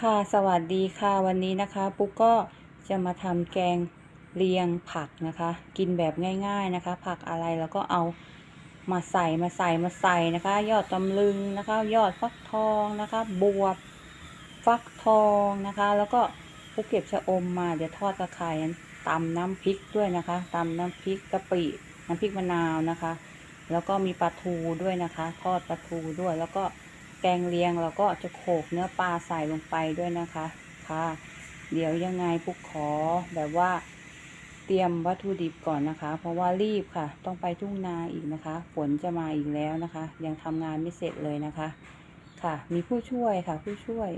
ค่ะสวัสดีค่ะวันนี้นะคะปุ๊กก็จะมาทำแกงเลียงผักนะคะ กินแบบง่าย ๆนะคะ ผักอะไรแล้วก็เอามาใส่มาใส่มาใส่นะคะ ยอดตำลึงนะคะ ยอดฟักทองนะคะ บวบฟักทองนะคะ แล้วก็ปุ๊กเก็บชะอมมาเดี๋ยวทอดตะไคร้ตำน้ำพริกด้วยนะคะตำน้ำพริกกะปิน้ำพริกมะนาวนะคะ แล้วก็มีปลาทูด้วยนะคะ ทอดปลาทูด้วยแล้วก็ แกงเลียงเราก็จะโขกเนื้อปลาใส่ลงไปด้วยนะคะค่ะ เดี๋ยวยังไงปุ๊กขอแบบว่าเตรียมวัตถุดิบก่อนนะคะ เพราะว่ารีบค่ะ ต้องไปทุ่งนาอีกนะคะฝนจะมาอีกแล้วนะคะ ยังทำงานไม่เสร็จเลยนะคะ ค่ะ มีผู้ช่วยค่ะ ผู้ช่วย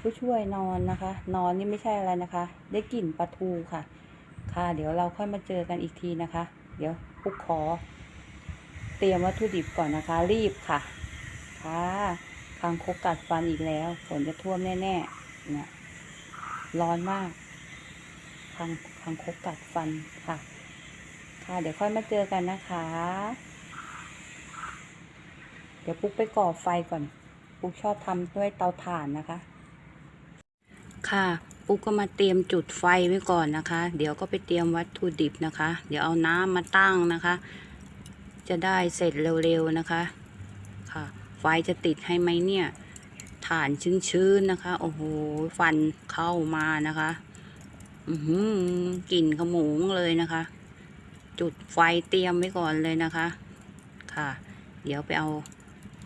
ผู้ช่วยนอนนะคะ นอนนี่ไม่ใช่อะไรนะคะ ได้กลิ่นปลาทูค่ะ ค่ะ เดี๋ยวเราค่อยมาเจอกันอีกทีนะคะ เดี๋ยวปุ๊กขอ เตรียมวัตถุดิบก่อนนะคะ รีบค่ะค่ะ คางคกกัดฟันอีกแล้ว ฝนจะท่วมแน่ๆเนี่ยร้อนมากคางคางคกกัดฟันค่ะ ค่ะ เดี๋ยวค่อยมาเจอกันนะคะ เดี๋ยวปุ๊กไปก่อไฟก่อน ปุ๊กชอบทำด้วยเตาถ่านนะคะ ค่ะปุ๊กก็มาเตรียมจุดไฟไว้ก่อนนะคะ เดี๋ยวก็ไปเตรียมวัตถุดิบนะคะ เดี๋ยวเอาน้ำมาตั้งนะคะ จะได้เสร็จเร็วๆนะคะค่ะ ไฟจะติดให้ไหมเนี่ยฐานชื้นๆนะคะ โอ้โห ฟันเข้ามานะคะ อือหือกลิ่นขโมงเลยนะคะ จุดไฟเตรียมไว้ก่อนเลยนะคะ ค่ะ เดี๋ยวไปเอา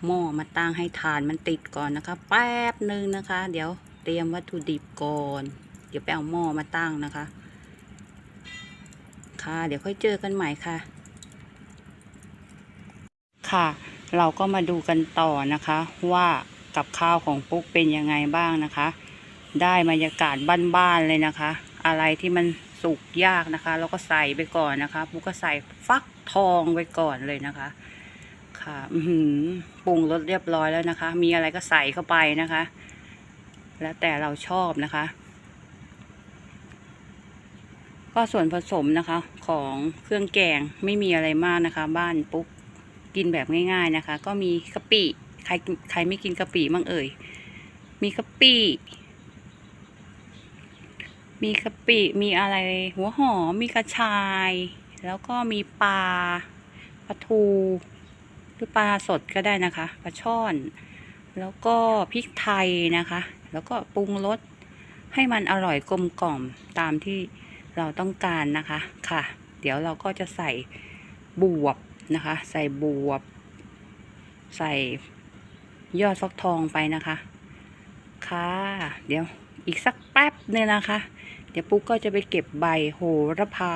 หม้อมาตั้งให้ฐานมันติดก่อนนะคะ แป๊บหนึ่งนะคะ เดี๋ยวเตรียมวัตถุดิบก่อน เดี๋ยวไปเอาหม้อมาตั้งนะคะ ค่ะ เดี๋ยวค่อยเจอกันใหม่ค่ะ ค่ะ เราก็มาดูกันต่อนะคะ ว่ากับข้าวของปุ๊กเป็นยังไงบ้างนะคะ ได้บรรยากาศบ้านๆเลยนะคะ อะไรที่มันสุกยากนะคะ เราก็ใส่ไปก่อนนะคะ ปุ๊กก็ใส่ฟักทองไว้ก่อนเลยนะคะ ค่ะอืปรุงรสเรียบร้อยแล้วนะคะ มีอะไรก็ใส่เข้าไปนะคะ แล้วแต่เราชอบนะคะ ก็ส่วนผสมนะคะของเครื่องแกงไม่มีอะไรมากนะคะ บ้านปุ๊ก กินแบบง่าย ๆนะคะ ก็มีกะปิใครใครไม่กินกะปิบ้างเอ่ย มีกะปิ มีกะปิ มีอะไรหัวหอม มีกระชาย แล้วก็มีปลาปลาทู หรือปลาสดก็ได้นะคะปลาช่อน แล้วก็พริกไทยนะคะ แล้วก็ปรุงรสให้มันอร่อยกลมกล่อมตามที่เราต้องการนะคะค่ะ เดี๋ยวเราก็จะใส่บวบ นะคะ ใส่บวบ ใส่ยอดฟักทองไปนะคะ ค่ะ เดี๋ยวอีกสักแป๊บเนี่ยนะคะ เดี๋ยวปุ๊กก็จะไปเก็บใบโหระพา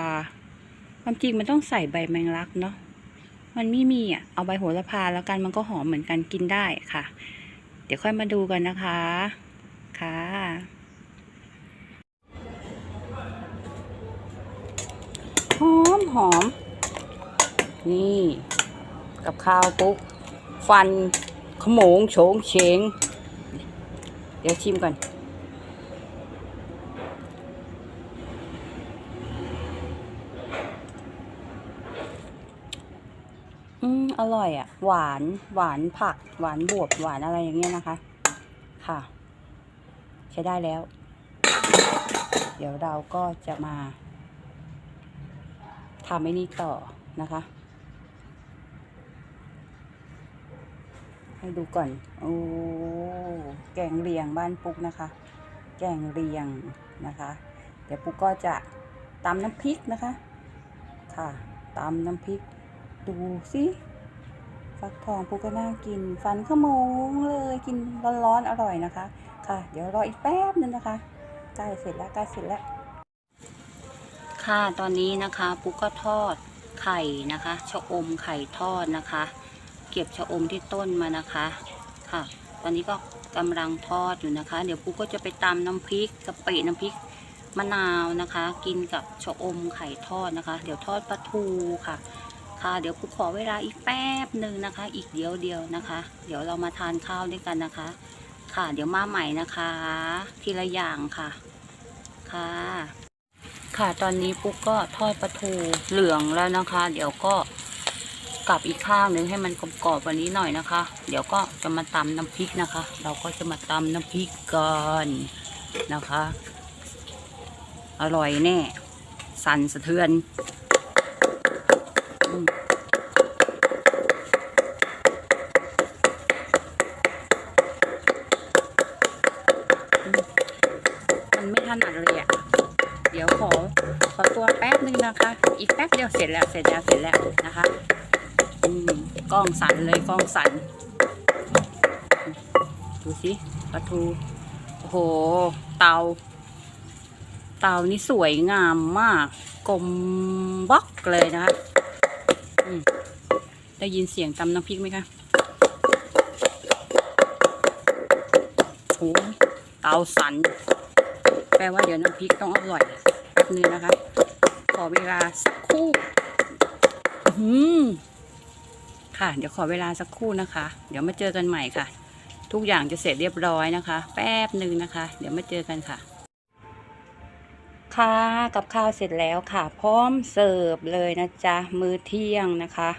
ความจริงมันต้องใส่ใบแมงลักเนาะ มันไม่มีอะ เอาใบโหระพาแล้วกันมันก็หอมเหมือนกันกินได้ค่ะ เดี๋ยวค่อยมาดูกันนะคะ ค่ะหอมหอม นี่กับข้าวปุ๊บฟันขโมงโฉงเฉง เดี๋ยวชิมก่อน อืม อร่อยอะ่ะ หวาน หวานผัก หวานบวบ หวานอะไรอย่างเงี้ยนะคะ ค่ะ ใช้ได้แล้ว เดี๋ยวเราก็จะมาทำไอ้นี่ต่อนะคะ ให้ดูก่อน โอ้ แกงเลียงบ้านปุ๊กนะคะ แกงเลียงนะคะ เดี๋ยวปุ๊กก็จะตำน้ำพริกนะคะ ค่ะตำน้ำพริก ดูสิฟักทองปุ๊กก็น่ากิน ฟันขโมงเลย กินร้อนๆอร่อยนะคะ ค่ะ เดี๋ยวรออีกแป๊บนึงนะคะ ใกล้เสร็จแล้วใกล้เสร็จแล้ว ค่ะ ตอนนี้นะคะ ปุ๊กก็ทอดไข่นะคะ ชะอมไข่ทอดนะคะ เก็บชะอมที่ต้นมานะคะค่ะ ตอนนี้ก็กำลังทอดอยู่นะคะ เดี๋ยวปุ๊กก็จะไปตำน้ำพริกกะปิน้ำพริกมะนาวนะคะ กินกับชะอมไข่ทอดนะคะ เดี๋ยวทอดปลาทูค่ะ ค่ะ เดี๋ยวปุ๊กขอเวลาอีกแป๊บหนึ่งนะคะ อีกเดียวเดียวนะคะ เดี๋ยวเรามาทานข้าวด้วยกันนะคะ ค่ะ เดี๋ยวมาใหม่นะคะ ทีละอย่างค่ะ ค่ะค่ะตอนนี้ปุ๊กก็ทอดปลาทูเหลืองแล้วนะคะ เดี๋ยวก็ กลับอีกข้างหนึ่งให้มันกรอบๆกว่านี้หน่อยนะคะ เดี๋ยวก็จะมาตำน้ำพริกนะคะ เราก็จะมาตำน้ำพริกก่อนนะคะ อร่อยแน่ สั่นสะเทือนมันไม่ถนัดเลยอะเดี๋ยวขอขอตัวแป๊บนึงนะคะ อีกแป๊บเดียวเสร็จแล้ว เสร็จแล้ว เสร็จแล้วนะคะ กล้องสั่นเลยกล้องสั่นดูสิปลาทู โอ้โห เตา เตานี่สวยงามมาก กลมบล็อกเลยนะคะได้ยินเสียงตำน้ำพริกไหมคะโอ้เตาสัน แปลว่าเดี๋ยวน้ำพริกต้องอร่อยแป๊บนึงนะคะ ขอเวลาสักครู่หืม ค่ะ เดี๋ยวขอเวลาสักครู่นะคะ เดี๋ยวมาเจอกันใหม่ค่ะ ทุกอย่างจะเสร็จเรียบร้อยนะคะ แป๊บหนึ่งนะคะ เดี๋ยวมาเจอกันค่ะ ค่ะกับข้าวเสร็จแล้วค่ะ พร้อมเสิร์ฟเลยนะจ๊ะมื้อเที่ยงนะคะ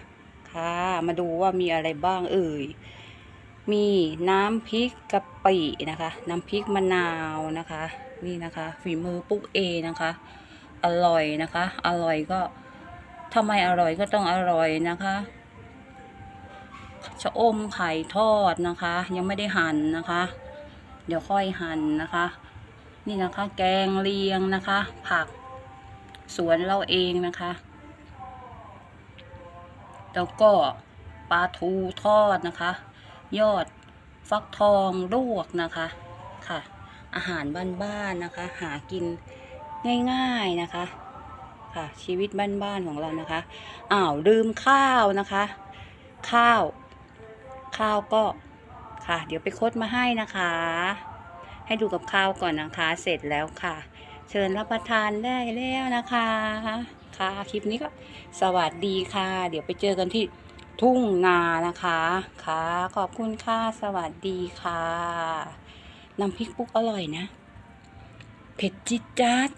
ค่ะ มาดูว่ามีอะไรบ้างเอ่ยมีน้ำพริกกะปินะคะ น้ำพริกมะนาวนะคะ นี่นะคะ ฝีมือปุ๊กเอนะคะ อร่อยนะคะ อร่อยก็ทำไมอร่อยก็ต้องอร่อยนะคะ ชะอมไข่ทอดนะคะ ยังไม่ได้หั่นนะคะ เดี๋ยวค่อยหั่นนะคะ นี่นะคะ แกงเลียงนะคะ ผักสวนเราเองนะคะแล้วก็ปลาทูทอดนะคะ ยอดฟักทองลวกนะคะค่ะ อาหารบ้านๆนะคะ หากินง่ายๆนะคะค่ะชีวิตบ้านๆของเรานะคะอ้าวลืมข้าวนะคะ ข้าว ข้าวก็ค่ะ เดี๋ยวไปคดมาให้นะคะ ให้ดูกับข้าวก่อนนะคะ เสร็จแล้วค่ะ เชิญรับประทานได้แล้วนะคะ ค่ะ คลิปนี้ก็สวัสดีค่ะ เดี๋ยวไปเจอกันที่ทุ่งนานะคะ ค่ะ ขอบคุณค่ะ สวัสดีค่ะ น้ำพริกปุ๊กอร่อยนะ เผ็ดจิดจัด